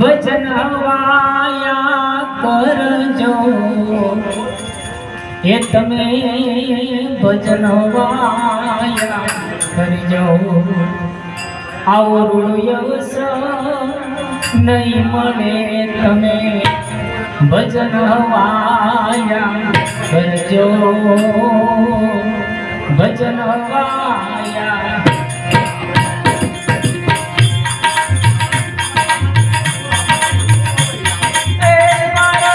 ભજન હવાયા કરજો. એ તમે ભજન હવાયા કરજો. આવો રૂડો અવસર નહીં મળે તમે ભજન હવાયા કરજો. ભજન હવાયા એ વારે